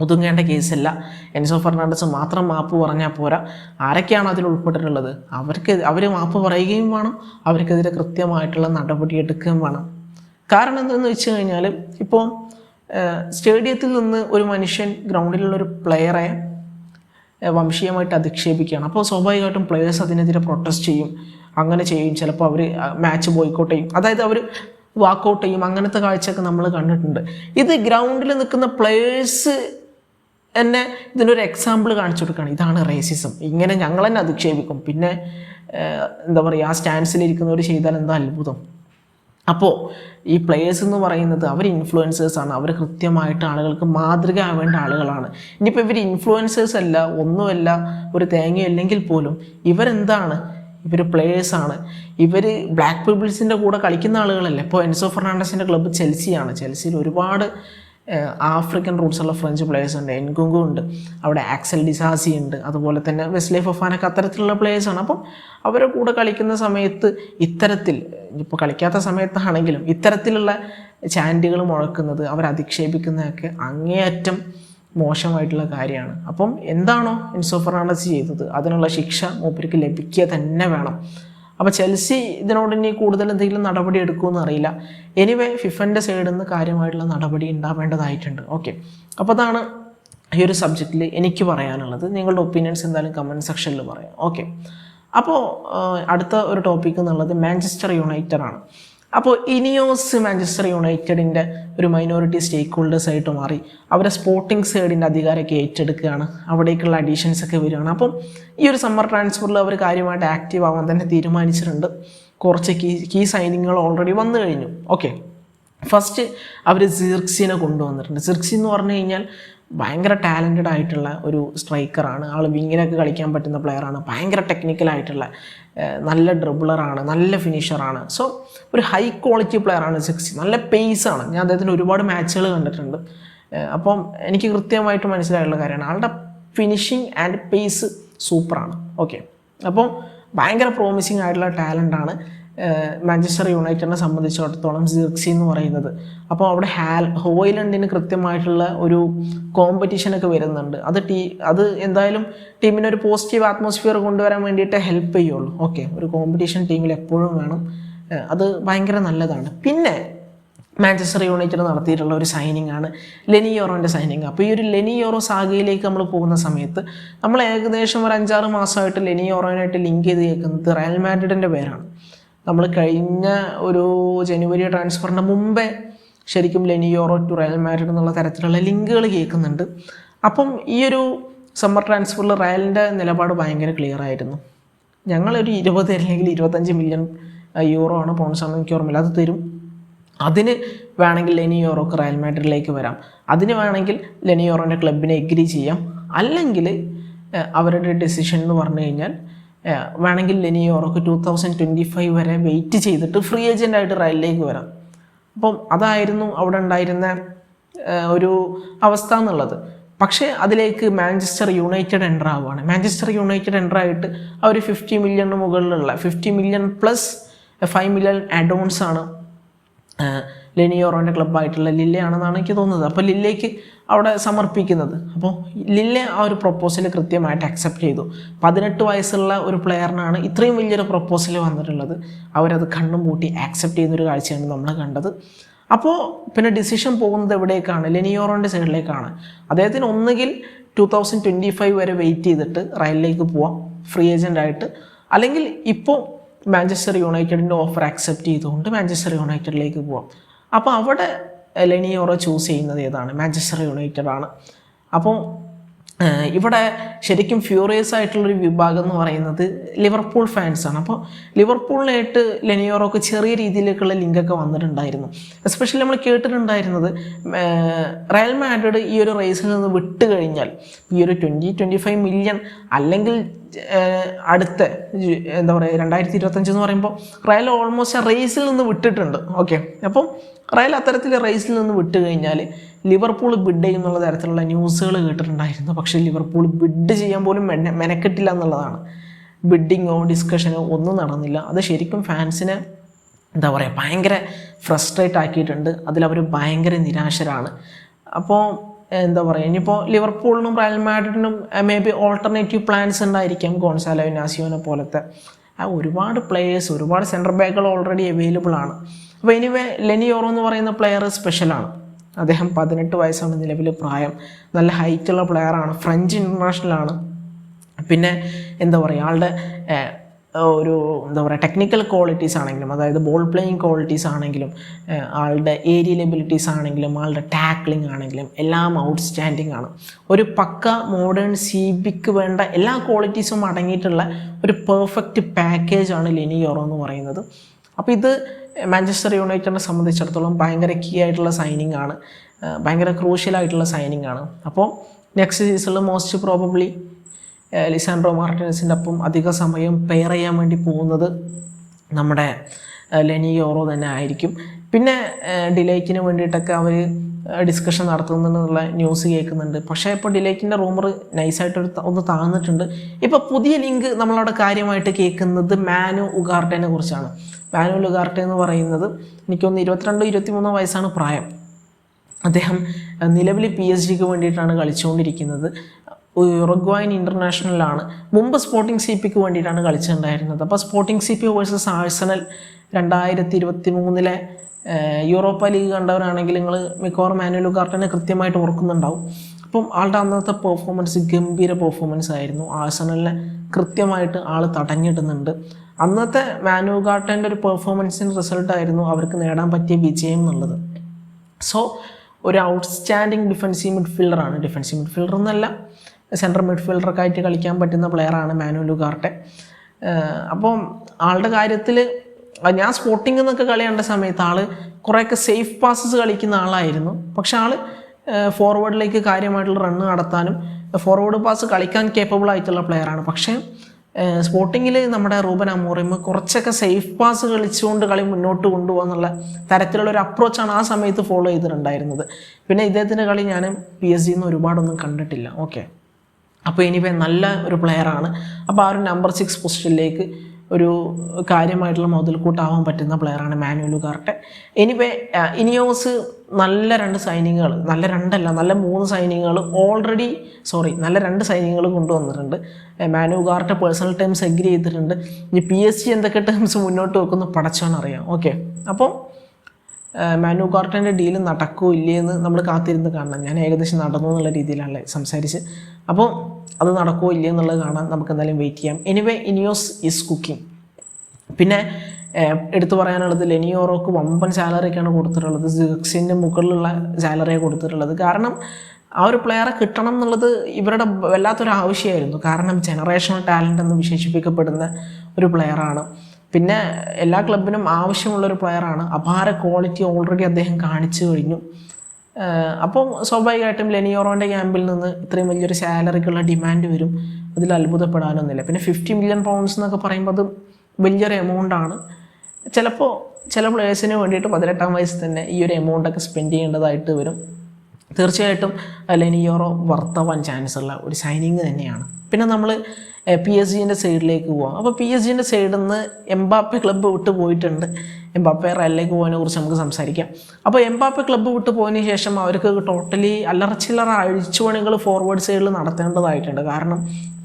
[SPEAKER 1] ഒതുങ്ങേണ്ട കേസല്ല. എൻസോ ഫെർണാണ്ടസ് മാത്രം മാപ്പ് പറഞ്ഞാൽ പോരാ. ആരൊക്കെയാണ് അതിൽ ഉൾപ്പെട്ടിട്ടുള്ളത്? അവർക്ക് അവർ മാപ്പ് പറയുകയും വേണം. അവർക്കെതിരെ കൃത്യമായിട്ടുള്ള നടപടി എടുക്കുകയും വേണം. കാരണം എന്തെന്ന് വെച്ച് കഴിഞ്ഞാൽ ഇപ്പോൾ സ്റ്റേഡിയത്തിൽ നിന്ന് ഒരു മനുഷ്യൻ ഗ്രൗണ്ടിലുള്ള ഒരു പ്ലെയറെ വംശീയമായിട്ട് അധിക്ഷേപിക്കുകയാണ്. അപ്പോൾ സ്വാഭാവികമായിട്ടും പ്ലെയേഴ്സ് അതിനെതിരെ പ്രൊട്ടസ്റ്റ് ചെയ്യും. അങ്ങനെ ചെയ്യും. ചിലപ്പോൾ അവർ മാച്ച് ബോയ്ക്കോട്ട് ചെയ്യും. അതായത് അവർ വാക്കൗട്ട് ചെയ്യും. അങ്ങനത്തെ കാഴ്ചയൊക്കെ നമ്മൾ കണ്ടിട്ടുണ്ട്. ഇത് ഗ്രൗണ്ടിൽ നിൽക്കുന്ന പ്ലെയേഴ്സ് എന്നെ ഇതിനൊരു എക്സാമ്പിൾ കാണിച്ചു കൊടുക്കുകയാണ്. ഇതാണ് റേസിസം ഇങ്ങനെ ഞങ്ങൾ തന്നെ അധിക്ഷേപിക്കും. പിന്നെ എന്താ പറയുക ആ സ്റ്റാൻഡ്സിലിരിക്കുന്നവർ ചെയ്താൽ എന്താ അത്ഭുതം. അപ്പോൾ ഈ പ്ലേയേഴ്സ് എന്ന് പറയുന്നത് അവർ ഇൻഫ്ലുവൻസേഴ്സാണ് അവർ കൃത്യമായിട്ട് ആളുകൾക്ക് മാതൃക ആവേണ്ട ആളുകളാണ്. ഇനിയിപ്പോൾ ഇവർ ഇൻഫ്ലുവൻസേഴ്സ് അല്ല ഒന്നുമല്ല ഒരു തേങ്ങയല്ലെങ്കിൽ പോലും ഇവരെന്താണ്? ഇവർ പ്ലേയേഴ്സാണ് ഇവർ ബ്ലാക്ക് പീപ്പിൾസിന്റെ കൂടെ കളിക്കുന്ന ആളുകളല്ലേ? ഇപ്പോൾ എൻസോ ഫെർണാണ്ടസിന്റെ ക്ലബ്ബ് ചെൽസിയാണ്. ചെൽസിയിൽ ഒരുപാട് ആഫ്രിക്കൻ റൂട്ട്സ് ഉള്ള ഫ്രഞ്ച് പ്ലേയേഴ്സ് ഉണ്ട് എൻകുങ്കു ഉണ്ട് അവിടെ ആക്സൽ ഡിസാസി ഉണ്ട് അതുപോലെ തന്നെ വെസ്ലെ ഫൊഫാനൊക്കെ അത്തരത്തിലുള്ള പ്ലേയേഴ്സാണ് അപ്പം അവരെ കൂടെ കളിക്കുന്ന സമയത്ത് ഇത്തരത്തിൽ ഇപ്പോൾ കളിക്കാത്ത സമയത്താണെങ്കിലും ഇത്തരത്തിലുള്ള ചാന്റുകൾ മുഴക്കുന്നത് അവർ അധിക്ഷേപിക്കുന്നതൊക്കെ അങ്ങേയറ്റം മോശമായിട്ടുള്ള കാര്യമാണ്. അപ്പം എന്താണോ ഇൻസോ ഫെർണാണ്ടസ് ചെയ്തത് അതിനുള്ള ശിക്ഷ മൂപ്പർക്ക് ലഭിക്കുക തന്നെ വേണം. അപ്പോൾ ചെൽസി ഇതിനോട് ഇനി കൂടുതൽ എന്തെങ്കിലും നടപടി എടുക്കുമെന്ന് അറിയില്ല. എനിവേ ഫിഫന്റെ സൈഡിൽ നിന്ന് കാര്യമായിട്ടുള്ള നടപടി ഉണ്ടാവേണ്ടതായിട്ടുണ്ട്. ഓക്കെ അപ്പോൾ അതാണ് ഈ ഒരു സബ്ജക്റ്റിൽ എനിക്ക് പറയാനുള്ളത്. നിങ്ങളുടെ ഒപ്പീനിയൻസ് എന്തായാലും കമന്റ് സെക്ഷനിൽ പറയാം. ഓക്കെ അപ്പോൾ അടുത്ത ഒരു ടോപ്പിക് എന്നുള്ളത് മാഞ്ചസ്റ്റർ യുണൈറ്റഡ് ആണ്. അപ്പോൾ ഇനിയോസ് മാഞ്ചസ്റ്റർ യുണൈറ്റഡിന്റെ ഒരു മൈനോറിറ്റി സ്റ്റേക്ക് ഹോൾഡേഴ്സ് ആയിട്ട് മാറി. അവരെ സ്പോർട്ടിംഗ് സൈഡിന്റെ അധികാരമൊക്കെ ഏറ്റെടുക്കുകയാണ്. അവിടേക്കുള്ള അഡീഷൻസ് ഒക്കെ വരികയാണ്. അപ്പം ഈ ഒരു സമ്മർ ട്രാൻസ്ഫറിൽ അവർ കാര്യമായിട്ട് ആക്റ്റീവ് ആവാൻ തന്നെ തീരുമാനിച്ചിട്ടുണ്ട്. കുറച്ച് കീ കീ സൈനിങ്ങുകൾ ഓൾറെഡി വന്നു കഴിഞ്ഞു. ഓക്കെ ഫസ്റ്റ് അവർ സിർക്സിനെ കൊണ്ടുവന്നിട്ടുണ്ട്. സിർക്സി എന്ന് പറഞ്ഞു കഴിഞ്ഞാൽ ഭയങ്കര ടാലന്റഡ് ആയിട്ടുള്ള ഒരു സ്ട്രൈക്കറാണ്. ആൾ വിങ്ങിനൊക്കെ കളിക്കാൻ പറ്റുന്ന പ്ലെയറാണ്. ഭയങ്കര ടെക്നിക്കലായിട്ടുള്ള നല്ല ഡ്രിബിളറാണ് നല്ല ഫിനിഷറാണ് സോ ഒരു ഹൈ ക്വാളിറ്റി പ്ലെയറാണ് സിക്സി. നല്ല പേസാണ് ഞാൻ അദ്ദേഹത്തിന്റെ ഒരുപാട് മാച്ചുകൾ കണ്ടിട്ടുണ്ട്. അപ്പം എനിക്ക് കൃത്യമായിട്ട് മനസ്സിലായിട്ടുള്ള കാര്യമാണ്. ആളുടെ ഫിനിഷിങ് ആൻഡ് പേസ് സൂപ്പറാണ് ഓക്കെ അപ്പോൾ ഭയങ്കര പ്രോമിസിങ് ആയിട്ടുള്ള ടാലന്റാണ് മാഞ്ചസ്റ്റർ യുണൈറ്റഡിനെ സംബന്ധിച്ചിടത്തോളം സിർക്സി എന്ന് പറയുന്നത്. അപ്പോൾ അവിടെ ഹാൽ ഹോയിലൻഡിന് കൃത്യമായിട്ടുള്ള ഒരു കോമ്പറ്റീഷനൊക്കെ വരുന്നുണ്ട്. അത് ടീ അത് എന്തായാലും ടീമിന് ഒരു പോസിറ്റീവ് ആറ്റ്മോസ്ഫിയർ കൊണ്ടുവരാൻ വേണ്ടിയിട്ട് ഹെൽപ്പ് ചെയ്യുള്ളൂ. ഓക്കെ ഒരു കോമ്പറ്റീഷൻ ടീമിൽ എപ്പോഴും വേണം. അത് ഭയങ്കര നല്ലതാണ്. പിന്നെ മാഞ്ചസ്റ്റർ യുണൈറ്റഡ് നടത്തിയിട്ടുള്ള ഒരു സൈനിങ് ആണ് ലെനിയോറോന്റെ സൈനിങ് അപ്പോൾ ഈ ഒരു ലെനിയോറോ സാഗയിലേക്ക് നമ്മൾ പോകുന്ന സമയത്ത് നമ്മൾ ഏകദേശം ഒരു അഞ്ചാറ് മാസമായിട്ട് ലെനിയോറോനായിട്ട് ലിങ്ക് ചെയ്ത് കേൾക്കുന്നത് റയൽ മാഡ്രിഡിന്റെ പേരാണ്. നമ്മൾ കഴിഞ്ഞ ഒരു ജനുവരി ട്രാൻസ്ഫറിന് മുമ്പേ ശരിക്കും ലെനിയോറോ ടു റയൽ മാഡ്രിഡ് എന്നുള്ള തരത്തിലുള്ള ലിങ്കുകൾ കേൾക്കുന്നുണ്ട്. അപ്പം ഈ ഒരു സമ്മർ ട്രാൻസ്ഫറിൽ റയലിന്റെ നിലപാട് ഭയങ്കര ക്ലിയർ ആയിരുന്നു. ഞങ്ങളൊരു ഇരുപത് അല്ലെങ്കിൽ ഇരുപത്തഞ്ച് മില്യൺ യൂറോ ആണ് ആണെന്ന് എനിക്ക് ഓർമ്മയില്ല. അത് തരും. അതിന് വേണമെങ്കിൽ ലെനിയോറോക്ക് റയൽ മാഡ്രിഡിലേക്ക് വരാം. അതിന് വേണമെങ്കിൽ ലെനിയോറോന്റെ ക്ലബിനെ എഗ്രി ചെയ്യാം. അല്ലെങ്കിൽ അവരുടെ ഡെസിഷൻ എന്ന് പറഞ്ഞു കഴിഞ്ഞാൽ ഏഹ്, ഇനി ഉറക്ക് ടൂ തൗസൻഡ് ട്വന്റി ഫൈവ് വരെ വെയിറ്റ് ചെയ്തിട്ട് ഫ്രീ ഏജന്റായിട്ട് റയലിലേക്ക് വരാം. അപ്പം അതായിരുന്നു അവിടെ ഉണ്ടായിരുന്ന ഒരു അവസ്ഥ എന്നുള്ളത്. പക്ഷേ അതിലേക്ക് മാഞ്ചസ്റ്റർ യുണൈറ്റഡ് എന്റർ ആവുകയാണ്. മാഞ്ചസ്റ്റർ യുണൈറ്റഡ് എന്റർ ആയിട്ട് അവർ ഫിഫ്റ്റി മില്യണിന് മുകളിലുള്ള fifty million plus five million addons ആണ് ലെനിയോറോന്റെ ക്ലബ്ബായിട്ടുള്ള ലില്ലയാണെന്നാണ് എനിക്ക് തോന്നുന്നത്. അപ്പോൾ ലില്ലയ്ക്ക് അവിടെ സമർപ്പിക്കുന്നത്. അപ്പോൾ ലില്ല ആ ഒരു പ്രൊപ്പോസൽ കൃത്യമായിട്ട് അക്സെപ്റ്റ് ചെയ്തു. പതിനെട്ട് വയസ്സുള്ള ഒരു പ്ലെയറിനാണ് ഇത്രയും വലിയൊരു പ്രൊപ്പോസൽ വന്നിട്ടുള്ളത്. അവരത് കണ്ണും പൂട്ടി ആക്സെപ്റ്റ് ചെയ്യുന്നൊരു കാഴ്ചയാണ് നമ്മൾ കണ്ടത്. അപ്പോൾ പിന്നെ ഡിസിഷൻ പോകുന്നത് എവിടേക്കാണ്? ലെനിയോറോന്റെ സൈഡിലേക്കാണ് അദ്ദേഹത്തിന് ഒന്നുകിൽ ടു തൗസൻഡ് ട്വന്റി ഫൈവ് വരെ വെയിറ്റ് ചെയ്തിട്ട് റയലിലേക്ക് പോവാം ഫ്രീ ഏജന്റ് ആയിട്ട്. അല്ലെങ്കിൽ ഇപ്പോൾ മാഞ്ചസ്റ്റർ യുണൈറ്റഡിന്റെ ഓഫർ അക്സെപ്റ്റ് ചെയ്തുകൊണ്ട് മാഞ്ചസ്റ്റർ യുണൈറ്റഡിലേക്ക് പോവാം. അപ്പോൾ അവിടെ ലെനിയോറോ ചൂസ് ചെയ്യുന്നത് ഏതാണ്? മാഞ്ചസ്റ്റർ യുണൈറ്റഡ് ആണ് അപ്പോൾ ഇവിടെ ശരിക്കും ഫ്യൂറിയസ് ആയിട്ടുള്ളൊരു വിഭാഗം എന്ന് പറയുന്നത് ലിവർപൂൾ ഫാൻസാണ് അപ്പോൾ ലിവർപൂളിനായിട്ട് ലെനിയോറോക്ക് ചെറിയ രീതിയിലേക്കുള്ള ലിങ്കൊക്കെ വന്നിട്ടുണ്ടായിരുന്നു. എസ്പെഷ്യലി നമ്മൾ കേട്ടിട്ടുണ്ടായിരുന്നത് റയൽ മാഡ്രിഡ് ഈ ഒരു റേസിൽ നിന്ന് വിട്ട് കഴിഞ്ഞാൽ ഈ ഒരു ട്വന്റി ട്വന്റി ഫൈവ് മില്യൺ അല്ലെങ്കിൽ അടുത്ത എന്താ പറയുക രണ്ടായിരത്തി ഇരുപത്തഞ്ച് എന്ന് പറയുമ്പോൾ റയൽ ഓൾമോസ്റ്റ് റേസിൽ നിന്ന് വിട്ടിട്ടുണ്ട്. ഓക്കെ അപ്പം റയൽ അത്തരത്തിൽ റേസിൽ നിന്ന് വിട്ട് കഴിഞ്ഞാൽ ലിവർപൂൾ ബിഡ് ചെയ്യുന്നുള്ള തരത്തിലുള്ള ന്യൂസുകൾ കേട്ടിട്ടുണ്ടായിരുന്നു. പക്ഷേ ലിവർപൂൾ ബിഡ് ചെയ്യാൻ പോലും മെന മെനക്കെട്ടില്ല എന്നുള്ളതാണ്. ബിഡിങ്ങോ ഡിസ്കഷനോ ഒന്നും നടന്നില്ല. അത് ശരിക്കും ഫാൻസിനെ എന്താ പറയുക ഭയങ്കര ഫ്രസ്ട്രേറ്റ് ആക്കിയിട്ടുണ്ട്. അതിലവർ ഭയങ്കര നിരാശരാണ്. അപ്പോൾ എന്താ പറയുക ഇനിയിപ്പോൾ ലിവർപൂളിനും റയൽ മാഡ്രിഡിനും മേ ബി ഓൾട്ടർനേറ്റീവ് പ്ലാൻസ് ഉണ്ടായിരിക്കാം ഗോൺസാലോ നാസിയോനെ പോലത്തെ. ആ ഒരുപാട് പ്ലേയേഴ്സ് ഒരുപാട് സെന്റർ ബാക്കുകൾ ഓൾറെഡി അവൈലബിൾ ആണ്. അപ്പോൾ എനിവേ ലെനിയോറോ എന്ന് പറയുന്ന പ്ലെയർ സ്പെഷ്യലാണ് അദ്ദേഹം പതിനെട്ട് വയസ്സാണ് നിലവിൽ പ്രായം. നല്ല ഹൈറ്റുള്ള പ്ലെയറാണ് ഫ്രഞ്ച് ഇന്റർനാഷണലാണ് പിന്നെ എന്താ പറയുക ആളുടെ ഒരു എന്താ പറയുക ടെക്നിക്കൽ ക്വാളിറ്റീസ് ആണെങ്കിലും അതായത് ബോൾ പ്ലേയിങ് ക്വാളിറ്റീസ് ആണെങ്കിലും ആളുടെ ഏരിയൽ എബിലിറ്റീസ് ആണെങ്കിലും ആളുടെ ടാക്ലിംഗ് ആണെങ്കിലും എല്ലാം ഔട്ട്സ്റ്റാൻഡിങ് ആണ്. ഒരു പക്ക മോഡേൺ സി ബിക്ക് വേണ്ട എല്ലാ ക്വാളിറ്റീസും അടങ്ങിയിട്ടുള്ള ഒരു പെർഫെക്റ്റ് പാക്കേജാണ് ലെനിയോറോ എന്ന് പറയുന്നത്. അപ്പോൾ ഇത് മാഞ്ചസ്റ്റർ യുണൈറ്റഡിനെ സംബന്ധിച്ചിടത്തോളം ഭയങ്കര കീ ആയിട്ടുള്ള സൈനിങ് ആണ്. ഭയങ്കര ക്രൂഷ്യൽ ആയിട്ടുള്ള സൈനിങ് ആണ്. അപ്പോൾ നെക്സ്റ്റ് സീസണിൽ മോസ്റ്റ് പ്രോബബ്ലി ലിസാൻഡ്രോ മാർട്ടിനസിന്റെ ഒപ്പം അധിക സമയം പെയർ ചെയ്യാൻ വേണ്ടി പോകുന്നത് നമ്മുടെ ലെനി യോറോ തന്നെ ആയിരിക്കും. പിന്നെ ഡിലേക്കിന് വേണ്ടിയിട്ടൊക്കെ അവർ ഡിസ്കഷൻ നടത്തുന്നുണ്ടെന്നുള്ള ന്യൂസ് കേൾക്കുന്നുണ്ട്. പക്ഷേ ഇപ്പോൾ ഡിലേക്കിന്റെ റൂമർ നൈസായിട്ടൊരു ഒന്ന് താഴ്ന്നിട്ടുണ്ട് ഇപ്പോൾ പുതിയ ലിങ്ക് നമ്മളവിടെ കാര്യമായിട്ട് കേൾക്കുന്നത് മാനു ഉഗാർട്ടനെ കുറിച്ചാണ്. മാനു ലുഗാർട്ടെ എന്ന് പറയുന്നത് എനിക്കൊന്ന് ഇരുപത്തിരണ്ടോ ഇരുപത്തിമൂന്നോ വയസ്സാണ് പ്രായം. അദ്ദേഹം നിലവിൽ പി എസ് ഡിക്ക് വേണ്ടിയിട്ടാണ് കളിച്ചുകൊണ്ടിരിക്കുന്നത്. യുറുഗ്വായിൻ ഇന്റർനാഷണലാണ് മുമ്പ് സ്പോർട്ടിംഗ് സി പിക്ക് വേണ്ടിയിട്ടാണ് കളിച്ചിട്ടുണ്ടായിരുന്നത്. അപ്പോൾ Sporting C P versus Arsenal രണ്ടായിരത്തി ഇരുപത്തി മൂന്നിലെ യൂറോപ്പ ലീഗ് കണ്ടവരാണെങ്കിൽ നിങ്ങൾ മിക്കവാറും മാനുവൽ കാർട്ടനെ കൃത്യമായിട്ട് ഓർക്കുന്നുണ്ടാവും. അപ്പം ആളുടെ അന്നത്തെ പെർഫോമൻസ് ഗംഭീര പെർഫോമൻസ് ആയിരുന്നു. ആഴ്സണലിനെ കൃത്യമായിട്ട് ആൾ തടഞ്ഞിടുന്നുണ്ട്. അന്നത്തെ വാനുഘാട്ടന്റെ ഒരു പെർഫോമൻസിന്റെ റിസൾട്ടായിരുന്നു അവർക്ക് നേടാൻ പറ്റിയ വിജയം എന്നുള്ളത്. സോ ഒരു ഔട്ട്സ്റ്റാൻഡിങ് ഡിഫൻസീവ് മിഡ്ഫീൽഡറാണ് ഡിഫൻസീവ് മിഡ്ഫീൽഡർ എന്നല്ല സെൻട്രൽ മിഡ്ഫീൽഡറൊക്കെ ആയിട്ട് കളിക്കാൻ പറ്റുന്ന പ്ലെയറാണ് മാനുവൽ ലുഗാർട്ടെ അപ്പം ആളുടെ കാര്യത്തിൽ ഞാൻ സ്പോർട്ടിംഗ് എന്നൊക്കെ കളി കണ്ട സമയത്ത് ആൾ കുറേയൊക്കെ സേഫ് പാസസ് കളിക്കുന്ന ആളായിരുന്നു. പക്ഷെ ആൾ ഫോർവേഡിലേക്ക് കാര്യമായിട്ടുള്ള റണ്ണ് നടത്താനും ഫോർവേഡ് പാസ് കളിക്കാൻ കേപ്പബിൾ ആയിട്ടുള്ള പ്ലെയറാണ് പക്ഷേ സ്പോർട്ടിങ്ങിൽ നമ്മുടെ റൂബൻ അമോറിയും കുറച്ചൊക്കെ സേഫ് പാസ് കളിച്ചുകൊണ്ട് കളി മുന്നോട്ട് കൊണ്ടുപോകാന്നുള്ള തരത്തിലുള്ള ഒരു അപ്രോച്ചാണ് ആ സമയത്ത് ഫോളോ ചെയ്തിട്ടുണ്ടായിരുന്നത്. പിന്നെ ഇദ്ദേഹത്തിന്റെ കളി ഞാൻ പി എസ് ജിന്ന് ഒരുപാടൊന്നും കണ്ടിട്ടില്ല. ഓക്കെ അപ്പോൾ ഇനിയിപ്പോൾ നല്ല ഒരു പ്ലെയറാണ് അപ്പോൾ ആ ഒരു നമ്പർ സിക്സ് പൊസിഷനിലേക്ക് ഒരു കാര്യമായിട്ടുള്ള മുതൽക്കൂട്ടാവാൻ പറ്റുന്ന പ്ലെയറാണ് മാനുവൽ കാർട്ടെ. എനിവേ ഇനിയോസ് നല്ല രണ്ട് സൈനിങ്ങുകൾ നല്ല രണ്ടല്ല നല്ല മൂന്ന് സൈനിങ്ങുകൾ ഓൾറെഡി സോറി നല്ല രണ്ട് സൈനിങ്ങുകൾ കൊണ്ടുവന്നിട്ടുണ്ട്. Manu Ugarte personal terms agree ചെയ്തിട്ടുണ്ട്. ഇനി പി എസ് സി എന്തൊക്കെ ടേംസ് മുന്നോട്ട് വെക്കുന്നു പടച്ചോന്നറിയാം ഓക്കെ അപ്പോൾ മാനു കോർട്ടന്റെ ഡീൽ നടക്കുമോ ഇല്ലയെന്ന് നമ്മൾ കാത്തിരുന്ന് കാണണം. ഞാൻ ഏകദേശം നടന്നു എന്നുള്ള രീതിയിലാണല്ലേ സംസാരിച്ച് അപ്പോൾ അത് നടക്കുമോ ഇല്ലയോ എന്നുള്ളത് കാണാൻ നമുക്ക് എന്തായാലും വെയിറ്റ് ചെയ്യാം. എനിവേ ഇനിയോസ് ഈസ് കുക്കിംഗ് പിന്നെ എടുത്തു പറയാനുള്ളത് ലെനിയോറോക്ക് വമ്പൻ സാലറിയൊക്കെയാണ് കൊടുത്തിട്ടുള്ളത്. സിക്സിന്റെ മുകളിലുള്ള സാലറിയാണ് കൊടുത്തിട്ടുള്ളത്. കാരണം ആ ഒരു പ്ലെയറെ കിട്ടണം എന്നുള്ളത് ഇവരുടെ വല്ലാത്തൊരു ആവശ്യമായിരുന്നു. കാരണം ജനറേഷണൽ ടാലന്റ് എന്ന് വിശേഷിപ്പിക്കപ്പെടുന്ന ഒരു പ്ലെയറാണ് പിന്നെ എല്ലാ ക്ലബിനും ആവശ്യമുള്ള ഒരു പ്ലെയറാണ് അപാര ക്വാളിറ്റി ഓൾറെഡി അദ്ദേഹം കാണിച്ചു കഴിഞ്ഞു. അപ്പം സ്വാഭാവികമായിട്ടും ലെനിയോറോന്റെ ക്യാമ്പിൽ നിന്ന് ഇത്രയും വലിയൊരു സാലറിക്കുള്ള ഡിമാൻഡ് വരും. അതിൽ അത്ഭുതപ്പെടാനൊന്നുമില്ല. പിന്നെ ഫിഫ്റ്റി മില്യൺ പൗണ്ട്സ് എന്നൊക്കെ പറയുമ്പോൾ അത് വലിയൊരു എമൗണ്ട് ആണ്. ചിലപ്പോൾ ചില പ്ലേയേഴ്സിന് വേണ്ടിയിട്ട് പതിനെട്ടാം വയസ്സിൽ തന്നെ ഈ ഒരു എമൗണ്ടൊക്കെ സ്പെൻഡ് ചെയ്യേണ്ടതായിട്ട് വരും. തീർച്ചയായിട്ടും ലെനിയോറോ വർത്തവാൻ ചാൻസ് ഉള്ള ഒരു സൈനിങ് തന്നെയാണ്. പിന്നെ നമ്മൾ പി എസ് ജിന്റെ സൈഡിലേക്ക് പോവാം. അപ്പോൾ പി എസ് ജിന്റെ സൈഡിൽ നിന്ന് എംബാപ്പെ ക്ലബ്ബ് വിട്ട് പോയിട്ടുണ്ട്. എംബാപ്പെ റയലിലേക്ക് പോകാനെ കുറിച്ച് നമുക്ക് സംസാരിക്കാം. അപ്പോൾ എംബാപ്പെ ക്ലബ്ബ് വിട്ട് പോയതിന് ശേഷം അവർക്ക് ടോട്ടലി അല്ലറച്ചില്ലറ അഴിച്ചുപണികൾ ഫോർവേഡ് സൈഡിൽ നടത്തേണ്ടതായിട്ടുണ്ട്. കാരണം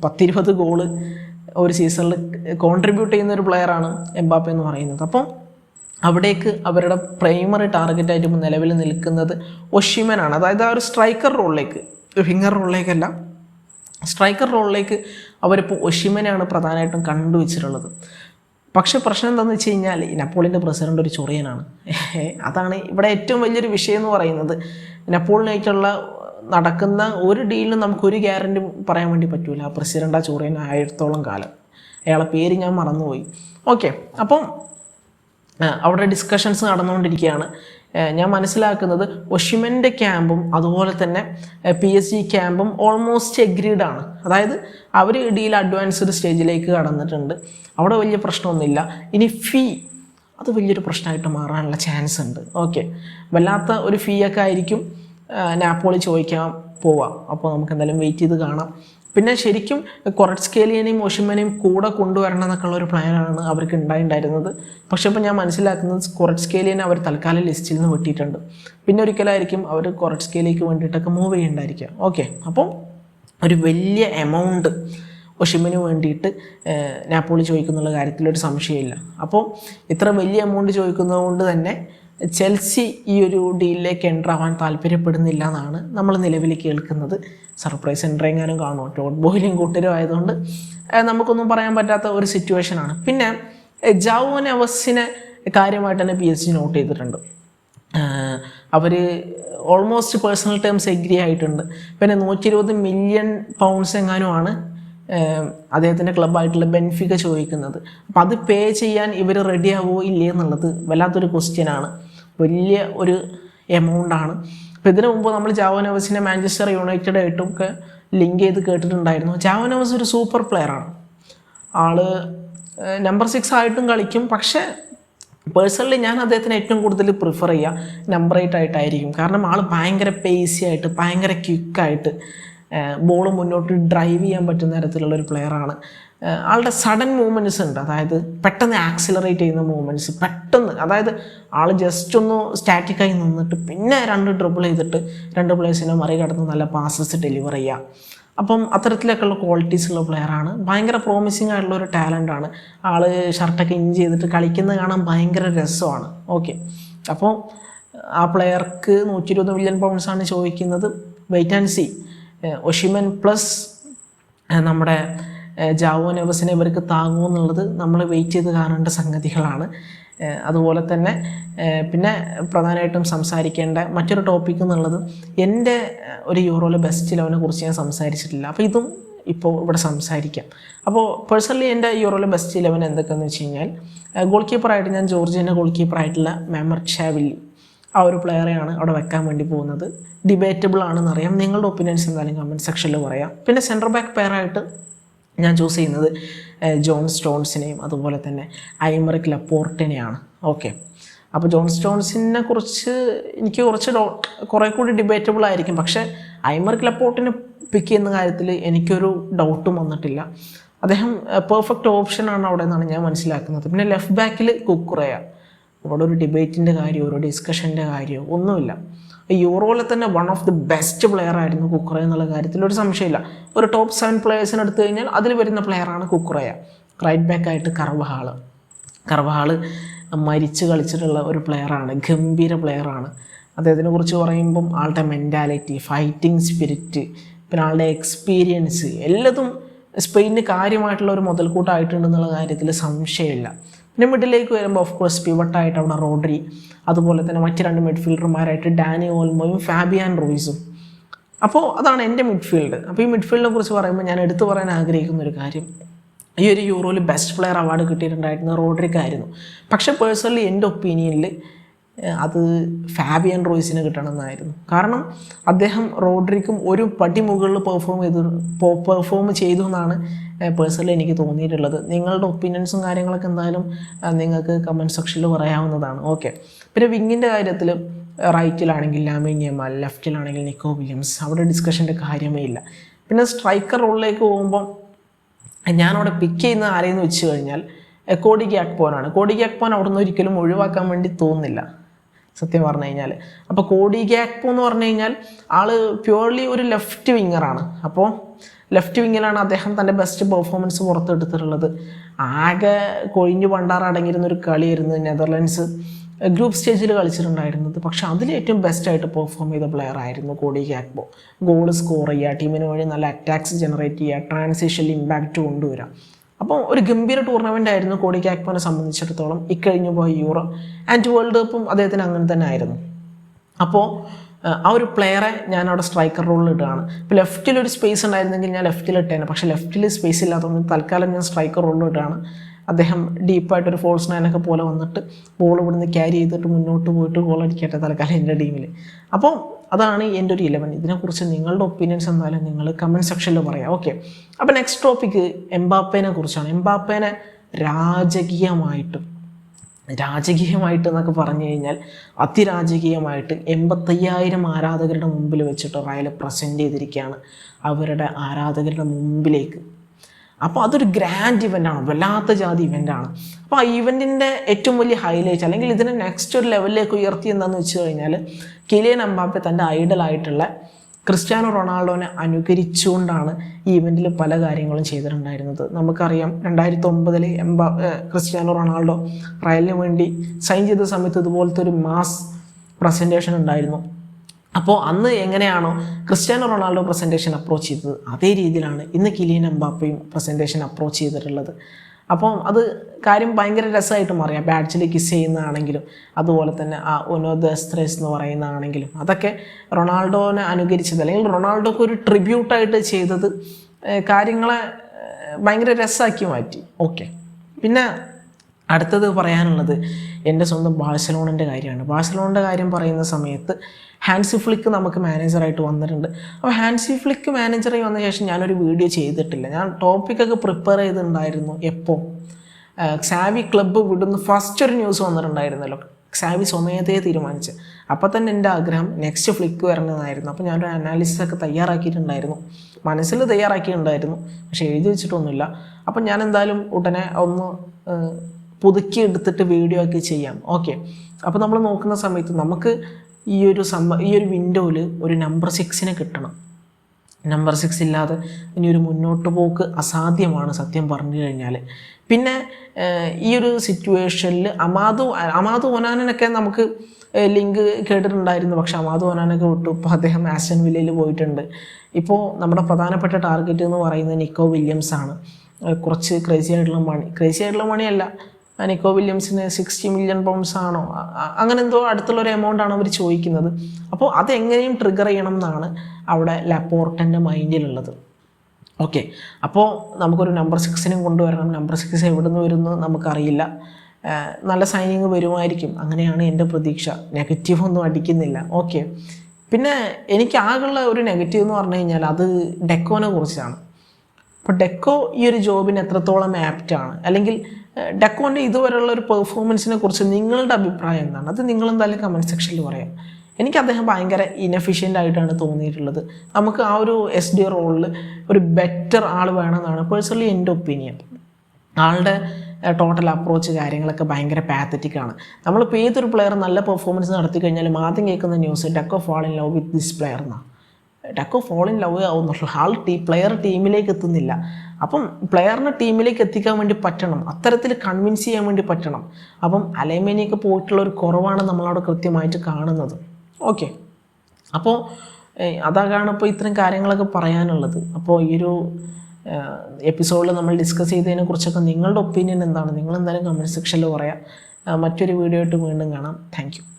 [SPEAKER 1] പത്തിരുപത് ഗോൾ ഒരു സീസണിൽ കോൺട്രിബ്യൂട്ട് ചെയ്യുന്ന ഒരു പ്ലെയറാണ് എംബാപ്പെ എന്ന് പറയുന്നത്. അപ്പം അവിടേക്ക് അവരുടെ പ്രൈമറി ടാർഗറ്റായിട്ട് ഇപ്പോൾ നിലവിൽ നിൽക്കുന്നത് ഒഷിമനാണ്. അതായത് ആ ഒരു സ്ട്രൈക്കർ റോളിലേക്ക് ഫിംഗർ റോളിലേക്കല്ല സ്ട്രൈക്കർ റോളിലേക്ക് അവരിപ്പോൾ ഒഷിമനെയാണ് പ്രധാനമായിട്ടും കണ്ടുവച്ചിട്ടുള്ളത്. പക്ഷെ പ്രശ്നം എന്താണെന്ന് വെച്ച് കഴിഞ്ഞാൽ ഈ പ്രസിഡന്റ് ഒരു ചൊറിയനാണ്. അതാണ് ഇവിടെ ഏറ്റവും വലിയൊരു വിഷയം എന്ന് പറയുന്നത്. നപ്പോളിനായിട്ടുള്ള നടക്കുന്ന ഒരു ഡീലിനും നമുക്ക് ഒരു ഗ്യാരണ്ടി പറയാൻ വേണ്ടി പറ്റൂല. പ്രസിഡന്റ് ആ ചൊറിയൻ ആയിരത്തോളം കാലം. അയാളെ പേര് ഞാൻ മറന്നുപോയി. ഓക്കെ അപ്പം അവിടെ ഡിസ്കഷൻസ് നടന്നുകൊണ്ടിരിക്കുകയാണ്. ഞാൻ മനസ്സിലാക്കുന്നത് ഒഷിമന്റെ ക്യാമ്പും അതുപോലെ തന്നെ പി എസ് ജി ക്യാമ്പും ഓൾമോസ്റ്റ് എഗ്രീഡ് ആണ്. അതായത് അവർ ഡീൽ അഡ്വാൻസ്ഡ് സ്റ്റേജിലേക്ക് കടന്നിട്ടുണ്ട്. അവിടെ വലിയ പ്രശ്നമൊന്നുമില്ല. ഇനി ഫീ അത് വലിയൊരു പ്രശ്നമായിട്ട് മാറാനുള്ള ചാൻസ് ഉണ്ട്. ഓക്കെ വല്ലാത്ത ഒരു ഫീ ഒക്കെ ആയിരിക്കും നാപ്പോളി ചോദിക്കാൻ പോവാം. അപ്പോൾ നമുക്ക് എന്തായാലും വെയിറ്റ് ചെയ്ത് കാണാം. പിന്നെ ശരിക്കും കൊറട്സ്കേലിയനെയും ഒഷിമനെയും കൂടെ കൊണ്ടുവരണം എന്നൊക്കെയുള്ള ഒരു പ്ലാനാണ് അവർക്ക് ഉണ്ടായിട്ടുണ്ടായിരുന്നത്. പക്ഷെ ഇപ്പോൾ ഞാൻ മനസ്സിലാക്കുന്നത് കൊറട്സ്കേലിയനെ അവർ തൽക്കാലം ലിസ്റ്റിൽ നിന്ന് വെട്ടിയിട്ടുണ്ട് പിന്നെ ഒരിക്കലായിരിക്കും അവർ കൊറട്സ്കേലിലേക്ക് വേണ്ടിയിട്ടൊക്കെ മൂവ് ചെയ്യണ്ടായിരിക്കുക. ഓക്കെ അപ്പം ഒരു വലിയ എമൗണ്ട് ഒഷിമിന് വേണ്ടിയിട്ട് നാപ്പോളി ചോദിക്കുന്നുള്ള കാര്യത്തിലൊരു സംശയമില്ല. അപ്പോൾ ഇത്ര വലിയ എമൗണ്ട് ചോദിക്കുന്നതുകൊണ്ട് തന്നെ ചെൽസി ഈ ഒരു ഡീലിലേക്ക് എന്റർ ആവാൻ താല്പര്യപ്പെടുന്നില്ല എന്നാണ് നമ്മൾ നിലവിൽ കേൾക്കുന്നത്. സർപ്രൈസ് എന്റർ എങ്ങാനും കാണുമോ? ടോട്ട് ബോയിലും കൂട്ടരും ആയതുകൊണ്ട് നമുക്കൊന്നും പറയാൻ പറ്റാത്ത ഒരു സിറ്റുവേഷനാണ് പിന്നെ ജാവോ നെവസിനെ കാര്യമായിട്ട് തന്നെ പി എസ് ജി നോട്ട് ചെയ്തിട്ടുണ്ട്. അവർ ഓൾമോസ്റ്റ് പേഴ്സണൽ ടേംസ് എഗ്രി ആയിട്ടുണ്ട്. പിന്നെ നൂറ്റി ഇരുപത് മില്യൺ പൗണ്ട്സ് എങ്ങാനുമാണ് അദ്ദേഹത്തിന്റെ ക്ലബ്ബായിട്ടുള്ള ബെൻഫിക ചോദിക്കുന്നത്. അപ്പം അത് പേ ചെയ്യാൻ ഇവർ റെഡിയാവോ ഇല്ലേ എന്നുള്ളത് വല്ലാത്തൊരു ക്വസ്റ്റ്യനാണ് വലിയ ഒരു എമൗണ്ടാണ് അപ്പോൾ ഇതിനു മുമ്പ് നമ്മൾ ജാവോനോവസിനെ മാഞ്ചസ്റ്റർ യുണൈറ്റഡ് ആയിട്ടും ഒക്കെ ലിങ്ക് ചെയ്ത് കേട്ടിട്ടുണ്ടായിരുന്നു. ജാവോനോവസ് ഒരു സൂപ്പർ പ്ലെയറാണ് ആൾ നമ്പർ സിക്സ് ആയിട്ടും കളിക്കും. പക്ഷേ പേഴ്സണലി ഞാൻ അദ്ദേഹത്തിന് ഏറ്റവും കൂടുതൽ പ്രിഫർ ചെയ്യുക നമ്പർ എയ്റ്റ് ആയിട്ടായിരിക്കും. കാരണം ആൾ ഭയങ്കര പേസി ആയിട്ട് ഭയങ്കര ക്വിക്കായിട്ട് ബോൾ മുന്നോട്ട് ഡ്രൈവ് ചെയ്യാൻ പറ്റുന്ന തരത്തിലുള്ള ഒരു പ്ലെയറാണ് ആളുടെ സഡൻ മൂവ്മെന്റ്സ് ഉണ്ട്. അതായത് പെട്ടെന്ന് ആക്സിലറേറ്റ് ചെയ്യുന്ന മൂവ്മെന്റ്സ് പെട്ടെന്ന്. അതായത് ആൾ ജസ്റ്റ് ഒന്ന് സ്റ്റാറ്റിക്കായി നിന്നിട്ട് പിന്നെ രണ്ട് ഡ്രിബിൾ ചെയ്തിട്ട് രണ്ട് പ്ലേയേഴ്സിനെ മറികടന്ന് നല്ല പാസസ് ഡെലിവർ ചെയ്യുക അപ്പം അത്തരത്തിലൊക്കെയുള്ള ക്വാളിറ്റീസ് ഉള്ള പ്ലെയറാണ് ഭയങ്കര പ്രോമിസിങ് ആയിട്ടുള്ള ഒരു ടാലന്റാണ് ആൾ ഷർട്ടൊക്കെ ഇഞ്ച് ചെയ്തിട്ട് കളിക്കുന്നത് കാണാൻ ഭയങ്കര രസമാണ്. ഓക്കെ അപ്പോൾ ആ പ്ലെയർക്ക് നൂറ്റി ഇരുപത് മില്യൺ പൗണ്ട്സ് ആണ് ചോദിക്കുന്നത്. Wait and see Osimhen plus നമ്മുടെ ജാവോ നെവസിനെ ഇവർക്ക് താങ്ങൂ എന്നുള്ളത് നമ്മൾ വെയിറ്റ് ചെയ്ത് കാണേണ്ട സംഗതികളാണ്. അതുപോലെ തന്നെ പിന്നെ പ്രധാനമായിട്ടും സംസാരിക്കേണ്ട മറ്റൊരു ടോപ്പിക് എന്നുള്ളത് എന്റെ ഒരു യൂറോയിലെ ബെസ്റ്റ് ഇലവനെ കുറിച്ച് ഞാൻ സംസാരിച്ചിട്ടില്ല. അപ്പോൾ ഇതും ഇപ്പോൾ ഇവിടെ സംസാരിക്കാം. അപ്പോൾ പേഴ്സണലി എന്റെ യൂറോയിലെ ബെസ്റ്റ് ഇലവൻ എന്തൊക്കെയെന്ന് വെച്ച് കഴിഞ്ഞാൽ ഗോൾ കീപ്പറായിട്ട് ഞാൻ ജോർജിയന്റെ ഗോൾ കീപ്പറായിട്ടുള്ള മെമർ ഷാവില്ലി ആ ഒരു പ്ലെയറെയാണ് അവിടെ വെക്കാൻ വേണ്ടി പോകുന്നത്. ഡിബേറ്റബിൾ ആണെന്ന് അറിയാം. നിങ്ങളുടെ ഒപ്പീനിയൻസ് എന്തായാലും കമന്റ് സെക്ഷനിൽ പറയാം. പിന്നെ സെന്റർ ബാക്ക് പെയറായിട്ട് ഞാൻ ചൂസ് ചെയ്യുന്നത് ജോൺ സ്റ്റോൺസിനെയും അതുപോലെ തന്നെ ഐമറിക് ലപ്പോർട്ടിനെയാണ്. ഓക്കെ അപ്പോൾ ജോൺ സ്റ്റോൺസിനെ കുറിച്ച് എനിക്ക് കുറച്ച് ഡോ കുറേ കൂടി ഡിബേറ്റബിൾ ആയിരിക്കും. പക്ഷേ ഐമറിക് ലപ്പോർട്ടിനെ പിക്ക് ചെയ്യുന്ന കാര്യത്തിൽ എനിക്കൊരു ഡൗട്ടും വന്നിട്ടില്ല. അദ്ദേഹം പെർഫെക്റ്റ് ഓപ്ഷനാണ് അവിടെ നിന്നാണ് ഞാൻ മനസ്സിലാക്കുന്നത്. പിന്നെ ലെഫ്റ്റ് ബാക്കിൽ കുക്കുറയ. അവിടെ ഒരു ഡിബേറ്റിന്റെ കാര്യമോ ഒരു ഡിസ്കഷന്റെ കാര്യമോ ഒന്നുമില്ല. യൂറോയിലെ തന്നെ one of the best player ആയിരുന്നു കുക്കുറ എന്നുള്ള കാര്യത്തിൽ ഒരു സംശയമില്ല. ഒരു ടോപ്പ് സെവൻ പ്ലെയേഴ്സിന് എടുത്തു കഴിഞ്ഞാൽ അതിൽ വരുന്ന പ്ലെയറാണ് കുക്കുറയ റൈറ്റ് ബാക്ക് ആയിട്ട് കർവഹാൾ. കർവഹാൾ മരിച്ച് കളിച്ചിട്ടുള്ള ഒരു പ്ലെയറാണ് ഗംഭീര പ്ലെയറാണ് അദ്ദേഹത്തിനെ കുറിച്ച് പറയുമ്പം ആളുടെ മെന്റാലിറ്റി ഫൈറ്റിംഗ് സ്പിരിറ്റ് പിന്നെ ആളുടെ എക്സ്പീരിയൻസ് എല്ലാതും സ്പെയിനിന് കാര്യമായിട്ടുള്ള ഒരു മുതൽക്കൂട്ടായിട്ടുണ്ടെന്നുള്ള കാര്യത്തിൽ സംശയമില്ല. പിന്നെ മിഡിലേക്ക് വരുമ്പോൾ ഓഫ് കോഴ്സ് പിവട്ടായിട്ട് അവിടെ റോഡ്രി. അതുപോലെ തന്നെ മറ്റ് രണ്ട് മിഡ്ഫീൽഡർമാരായിട്ട് ഡാനി ഓൽമോയും ഫാബിയാൻ റോയ്സും. അപ്പോൾ അതാണ് എന്റെ മിഡ്ഫീൽഡ് അപ്പോൾ ഈ മിഡ്ഫീൽഡിനെ കുറിച്ച് പറയുമ്പോൾ ഞാൻ എടുത്തു പറയാൻ ആഗ്രഹിക്കുന്ന ഒരു കാര്യം. ഈ ഒരു യൂറോയിൽ ബെസ്റ്റ് പ്ലെയർ അവാർഡ് കിട്ടിയിട്ടുണ്ടായിരുന്ന റോഡ്രിക്കായിരുന്നു. പക്ഷേ പേഴ്സണലി എന്റെ ഒപ്പീനിയനിൽ അത് ഫാബിയൻ റോയ്സിന് കിട്ടണമെന്നായിരുന്നു. കാരണം അദ്ദേഹം റോഡ്രിക്കും ഒരു പടി മുകളിൽ പെർഫോം ചെയ്തു പെർഫോം ചെയ്തു എന്നാണ് പേഴ്സണലി എനിക്ക് തോന്നിയിട്ടുള്ളത്. നിങ്ങളുടെ ഒപ്പീനിയൻസും കാര്യങ്ങളൊക്കെ എന്തായാലും നിങ്ങൾക്ക് കമന്റ് സെക്ഷനിൽ പറയാവുന്നതാണ്. ഓക്കെ. പിന്നെ വിങ്ങിന്റെ കാര്യത്തിൽ റൈറ്റിലാണെങ്കിൽ ലാമിൻ യമാൽ ലെഫ്റ്റിലാണെങ്കിൽ നിക്കോ വില്യംസ് അവിടെ ഡിസ്കഷന്റെ കാര്യമേ ഇല്ല. പിന്നെ സ്ട്രൈക്കർ റോളിലേക്ക് പോകുമ്പോൾ ഞാനവിടെ പിക്ക് ചെയ്യുന്ന ആരെയെന്ന് വെച്ച് കഴിഞ്ഞാൽ കോഡി ഗ്യാക്പോനാണ് കോഡി ഗ്യാക്പോൻ അവിടെ നിന്ന് ഒരിക്കലും ഒഴിവാക്കാൻ വേണ്ടി തോന്നുന്നില്ല. സത്യം പറഞ്ഞു കഴിഞ്ഞാൽ. അപ്പോൾ കോഡി ഗ്യാക്പോ എന്ന് പറഞ്ഞു കഴിഞ്ഞാൽ ആൾ പ്യുവർലി ഒരു ലെഫ്റ്റ് വിങ്ങറാണ് അപ്പോൾ ലെഫ്റ്റ് വിങ്ങിലാണ് അദ്ദേഹം തന്റെ ബെസ്റ്റ് പെർഫോമൻസ് പുറത്തെടുത്തിട്ടുള്ളത്. ആകെ കൊഴിഞ്ഞു പണ്ടാറടങ്ങിയിരുന്ന ഒരു കളിയായിരുന്നു നെതർലൻഡ്സ്. ഗ്രൂപ്പ് സ്റ്റേജിൽ കളിച്ചിട്ടുണ്ടായിരുന്നത്. പക്ഷേ അതിൽ ഏറ്റവും ബെസ്റ്റായിട്ട് പെർഫോം ചെയ്ത പ്ലെയർ ആയിരുന്നു കോഡി ഗ്യാക്ബോ ഗോൾ സ്കോർ ചെയ്യുക ടീമിന് വഴി നല്ല അറ്റാക്സ് ജനറേറ്റ് ചെയ്യുക ട്രാൻസിഷനിൽ ഇമ്പാക്റ്റ് കൊണ്ടുവരിക. അപ്പോൾ ഒരു ഗംഭീര ടൂർണമെന്റ് ആയിരുന്നു കോടി ഗ്യാക്പോനെ സംബന്ധിച്ചിടത്തോളം ഇക്കഴിഞ്ഞു പോയ യൂറോ ആൻഡ് വേൾഡ് കപ്പും അദ്ദേഹത്തിന് അങ്ങനെ തന്നെ ആയിരുന്നു. അപ്പോൾ ആ ഒരു പ്ലെയറെ ഞാൻ അവിടെ സ്ട്രൈക്കർ റോളിൽ ഇടുകയാണ്. ഇപ്പോൾ ലെഫ്റ്റിൽ ഒരു സ്പേസ് ഉണ്ടായിരുന്നെങ്കിൽ ഞാൻ ലെഫ്റ്റിൽ ഇട്ടേനെ. പക്ഷേ ലെഫ്റ്റിൽ സ്പേസ് ഇല്ലാത്തതുകൊണ്ട് തൽക്കാലം ഞാൻ സ്ട്രൈക്കർ റോളിൽ ഇടുകയാണ്. അദ്ദേഹം ഡീപ്പായിട്ടൊരു ഫോൾസ് നയനൊക്കെ പോലെ വന്നിട്ട് ബോൾ ഇവിടുന്ന് ക്യാരി ചെയ്തിട്ട് മുന്നോട്ട് പോയിട്ട് ഗോൾ അടിക്കട്ടെ തൽക്കാലം എന്റെ ടീമിൽ അപ്പോൾ അതാണ് എന്റെ ഒരു ഇലവൻ ഇതിനെക്കുറിച്ച് നിങ്ങളുടെ ഒപ്പീനിയൻസ് എന്തായാലും നിങ്ങൾ കമന്റ് സെക്ഷനിൽ പറയാം. ഓക്കെ അപ്പോൾ നെക്സ്റ്റ് ടോപ്പിക്ക് എംബാപ്പേനെ കുറിച്ചാണ്. എംബാപ്പേനെ രാജകീയമായിട്ടും രാജകീയമായിട്ട് എന്നൊക്കെ പറഞ്ഞു കഴിഞ്ഞാൽ അതിരാജകീയമായിട്ട് എൺപത്തയ്യായിരം ആരാധകരുടെ മുമ്പിൽ വെച്ചിട്ട് റയൽ പ്രസന്റ് ചെയ്തിരിക്കുകയാണ്. അവരുടെ ആരാധകരുടെ മുമ്പിലേക്ക് അപ്പോൾ അതൊരു ഗ്രാൻഡ് ഇവന്റാണ് വല്ലാത്ത ജാതി ഇവന്റാണ് അപ്പോൾ ആ ഇവന്റിന്റെ ഏറ്റവും വലിയ ഹൈലൈറ്റ് അല്ലെങ്കിൽ ഇതിനെ നെക്സ്റ്റ് ഒരു ലെവലിലേക്ക് ഉയർത്തി എന്താണെന്ന് വെച്ച് കഴിഞ്ഞാൽ കിലിയൻ അമ്പാപ്പെ തന്റെ ഐഡലായിട്ടുള്ള ക്രിസ്ത്യാനോ റൊണാൾഡോനെ അനുകരിച്ചുകൊണ്ടാണ് ഈ ഇവന്റിൽ പല കാര്യങ്ങളും ചെയ്തിട്ടുണ്ടായിരുന്നത്. നമുക്കറിയാം രണ്ടായിരത്തി ഒമ്പതിൽ എംബാ ക്രിസ്ത്യാനോ റൊണാൾഡോ റയലിന് വേണ്ടി സൈൻ ചെയ്ത സമയത്ത് ഇതുപോലത്തെ ഒരു മാസ് പ്രസന്റേഷൻ ഉണ്ടായിരുന്നു. അപ്പോൾ അന്ന് എങ്ങനെയാണോ ക്രിസ്ത്യാനോ റൊണാൾഡോ പ്രസന്റേഷൻ അപ്രോച്ച് ചെയ്തത്? അതേ രീതിയിലാണ് ഇന്ന് കിലിയൻ എംബാപ്പയും പ്രസന്റേഷൻ അപ്രോച്ച് ചെയ്തിട്ടുള്ളത്. അപ്പം അത് കാര്യം ഭയങ്കര രസമായിട്ട് മാറിയാം ബാഡ്ജിൽ കിസ് ചെയ്യുന്നതാണെങ്കിലും അതുപോലെ തന്നെ ആ ഒനോദസ്ത്രേസ് എന്ന് പറയുന്നതാണെങ്കിലും അതൊക്കെ റൊണാൾഡോനെ അനുകരിച്ചത് അല്ലെങ്കിൽ റൊണാൾഡോക്ക് ഒരു ട്രിബ്യൂട്ടായിട്ട് ചെയ്തത് കാര്യങ്ങളെ ഭയങ്കര രസമാക്കി മാറ്റി. ഓക്കെ പിന്നെ അടുത്തത് പറയാനുള്ളത് എന്റെ സ്വന്തം ബാഴ്സലോണിന്റെ കാര്യമാണ്. ബാഴ്സലോണിന്റെ കാര്യം പറയുന്ന സമയത്ത് ഹാൻസി ഫ്ലിക്ക് നമുക്ക് മാനേജറായിട്ട് വന്നിട്ടുണ്ട്. അപ്പോൾ ഹാൻസി ഫ്ലിക്ക് മാനേജറായി വന്ന ശേഷം ഞാനൊരു വീഡിയോ ചെയ്തിട്ടില്ല. ഞാൻ ടോപ്പിക്കൊക്കെ പ്രിപ്പയർ ചെയ്തിട്ടുണ്ടായിരുന്നു എപ്പോൾ സാവി ക്ലബ്ബ് വിടുന്ന ഫസ്റ്റ് ഒരു ന്യൂസ് വന്നിട്ടുണ്ടായിരുന്നല്ലോ. സാവി സ്വമേധയെ തീരുമാനിച്ച്. അപ്പോൾ തന്നെ എന്റെ ആഗ്രഹം നെക്സ്റ്റ് ഫ്ലിക്ക് വരണമെന്നായിരുന്നു. അപ്പോൾ ഞാനൊരു അനാലിസിസ് ഒക്കെ തയ്യാറാക്കിയിട്ടുണ്ടായിരുന്നു. മനസ്സിൽ തയ്യാറാക്കിയിട്ടുണ്ടായിരുന്നു. പക്ഷേ എഴുതി വെച്ചിട്ടൊന്നുമില്ല. അപ്പം ഞാൻ എന്തായാലും ഉടനെ ഒന്ന് പുതുക്കി എടുത്തിട്ട് വീഡിയോ ഒക്കെ ചെയ്യാം. ഓക്കെ അപ്പോൾ നമ്മൾ നോക്കുന്ന സമയത്ത് നമുക്ക് ഈ ഒരു സംഭ ഈ ഒരു വിൻഡോയിൽ ഒരു നമ്പർ സിക്സിനെ കിട്ടണം. നമ്പർ സിക്സ് ഇല്ലാതെ ഇനി ഒരു മുന്നോട്ട് പോക്ക് അസാധ്യമാണ് സത്യം പറഞ്ഞു കഴിഞ്ഞാൽ പിന്നെ ഈ ഒരു സിറ്റുവേഷനിൽ അമാദു അമാദു ഒനാനനൊക്കെ നമുക്ക് ലിങ്ക് കേട്ടിട്ടുണ്ടായിരുന്നു. പക്ഷെ അമാദു ഒനാനൊക്കെ വിട്ടു. ഇപ്പോൾ അദ്ദേഹം ആസ്റ്റൻ വില്ലയിൽ പോയിട്ടുണ്ട്. ഇപ്പോൾ നമ്മുടെ പ്രധാനപ്പെട്ട ടാർഗറ്റ് എന്ന് പറയുന്നത് നിക്കോ വില്യംസ് ആണ് കുറച്ച് ക്രേസി ആയിട്ടുള്ള മണി ക്രേസി ആയിട്ടുള്ള മണിയല്ല നിക്കോ വില്യംസിന് സിക്സ്റ്റി മില്യൺ പൗണ്ട്സ് ആണോ? അങ്ങനെ എന്തോ അടുത്തുള്ള ഒരു എമൗണ്ട് ആണ് അവർ ചോദിക്കുന്നത്. അപ്പോൾ അതെങ്ങനെയും ട്രിഗർ ചെയ്യണം എന്നാണ് അവിടെ ലപ്പോർട്ടന്റെ മൈൻഡിലുള്ളത്. ഓക്കെ. അപ്പോൾ നമുക്കൊരു നമ്പർ സിക്സിനും കൊണ്ടുവരണം. നമ്പർ സിക്സ് എവിടെ നിന്ന് വരുന്നു നമുക്കറിയില്ല. നല്ല സൈനിങ് വരുമായിരിക്കും. അങ്ങനെയാണ് എന്റെ പ്രതീക്ഷ. നെഗറ്റീവ് ഒന്നും അടിക്കുന്നില്ല. ഓക്കെ. പിന്നെ എനിക്ക് ആകെയുള്ള ഒരു നെഗറ്റീവ് എന്ന് പറഞ്ഞു കഴിഞ്ഞാൽ അത് ഡെക്കോനെ കുറിച്ചാണ്. അപ്പോൾ ഡെക്കോ ഈ ഒരു ജോബിന് എത്രത്തോളം ആപ്റ്റാണ് അല്ലെങ്കിൽ ഡെക്കോന്റെ ഇതുവരെയുള്ള ഒരു പെർഫോമൻസിനെ കുറിച്ച് നിങ്ങളുടെ അഭിപ്രായം എന്താണ്? അത് നിങ്ങൾ എന്തായാലും കമന്റ് സെക്ഷനിൽ പറയാം. എനിക്ക് അദ്ദേഹം ഭയങ്കര ഇനഫിഷ്യന്റ് ആയിട്ടാണ് തോന്നിയിട്ടുള്ളത്. നമുക്ക് ആ ഒരു എസ് ഡി റോളിൽ ഒരു ബെറ്റർ ആൾ വേണമെന്നാണ് പേഴ്സണലി എന്റെ ഒപ്പീനിയൻ ആളുടെ ടോട്ടൽ അപ്രോച്ച് കാര്യങ്ങളൊക്കെ ഭയങ്കര പാത്തറ്റിക് ആണ്. നമ്മളിപ്പോൾ ഏതൊരു പ്ലെയർ നല്ല പെർഫോമൻസ് നടത്തി കഴിഞ്ഞാലും ആദ്യം കേൾക്കുന്ന news Deco fall in love with this player എന്നാണ്. ഡെക്കോ ഫോൾ ഇൻ ലവ് ആവുന്നുള്ളൂ ആൾ ടീ പ്ലെയർ ടീമിലേക്ക് എത്തുന്നില്ല. അപ്പം പ്ലെയറിനെ ടീമിലേക്ക് എത്തിക്കാൻ വേണ്ടി പറ്റണം. അത്തരത്തിൽ കൺവിൻസ് ചെയ്യാൻ വേണ്ടി പറ്റണം. അപ്പം അലൈമേനിയൊക്കെ പോയിട്ടുള്ള ഒരു കുറവാണ് നമ്മളവിടെ കൃത്യമായിട്ട് കാണുന്നത്. ഓക്കെ അപ്പോൾ അതാണ് ഇപ്പോൾ ഇത്തരം കാര്യങ്ങളൊക്കെ പറയാനുള്ളത്. അപ്പോൾ ഈ ഒരു എപ്പിസോഡിൽ നമ്മൾ ഡിസ്കസ് ചെയ്തതിനെ കുറിച്ചൊക്കെ നിങ്ങളുടെ ഒപ്പീനിയൻ എന്താണ്? നിങ്ങൾ എന്തായാലും കമന്റ് സെക്ഷനിൽ പറയാം. മറ്റൊരു വീഡിയോ ആയിട്ട് വീണ്ടും കാണാം. താങ്ക്